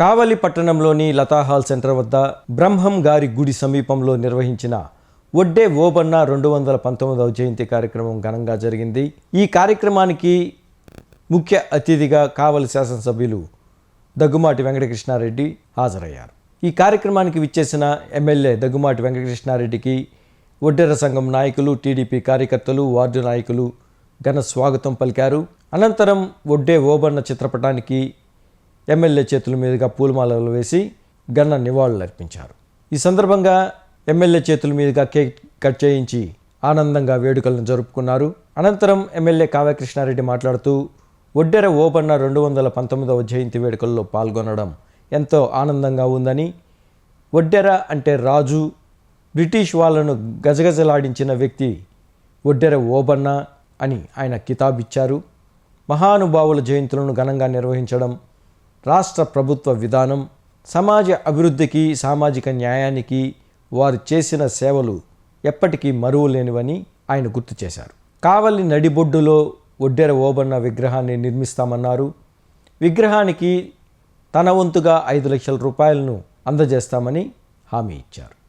కావలి పట్టణంలోని లతాహాల్ సెంటర్ వద్ద బ్రహ్మం గారి గుడి సమీపంలో నిర్వహించిన ఒడ్డే ఓబన్న రెండు వందల పంతొమ్మిదవ జయంతి కార్యక్రమం ఘనంగా జరిగింది. ఈ కార్యక్రమానికి ముఖ్య అతిథిగా కావలి శాసనసభ్యులు దగ్గుమాటి వెంకటకృష్ణారెడ్డి హాజరయ్యారు. ఈ కార్యక్రమానికి విచ్చేసిన ఎమ్మెల్యే దగ్గుమాటి వెంకటకృష్ణారెడ్డికి ఒడ్డెర సంఘం నాయకులు టీడీపీ కార్యకర్తలు వార్డు నాయకులు ఘన స్వాగతం పలికారు. అనంతరం ఒడ్డే ఓబన్న చిత్రపటానికి ఎమ్మెల్యే చేతుల మీదుగా పూలమాలలు వేసి ఘన నివాళులు అర్పించారు. ఈ సందర్భంగా ఎమ్మెల్యే చేతుల మీదుగా కేక్ కట్ చేయించి ఆనందంగా వేడుకలను జరుపుకున్నారు. అనంతరం ఎమ్మెల్యే కావ్యకృష్ణారెడ్డి మాట్లాడుతూ ఒడ్డెర ఓబన్న రెండు వందల పంతొమ్మిదవ జయంతి వేడుకల్లో పాల్గొనడం ఎంతో ఆనందంగా ఉందని ఒడ్డెర అంటే రాజు బ్రిటిష్ వాళ్ళను గజగజలాడించిన వ్యక్తి ఒడ్డెర ఓబన్న అని ఆయన కితాబిచ్చారు. మహానుభావుల జయంతులను ఘనంగా నిర్వహించడం రాష్ట్ర ప్రభుత్వ విధానం సమాజ అభివృద్ధికి సామాజిక న్యాయానికి వారు చేసిన సేవలు ఎప్పటికీ మరువలేనివని ఆయన గుర్తు చేశారు. కావలి నడిబొడ్డులో ఒడ్డెర ఓబన్న విగ్రహాన్ని నిర్మిస్తామన్నారు. విగ్రహానికి తన వంతుగా ఐదు లక్షల రూపాయలను అందజేస్తామని హామీ ఇచ్చారు.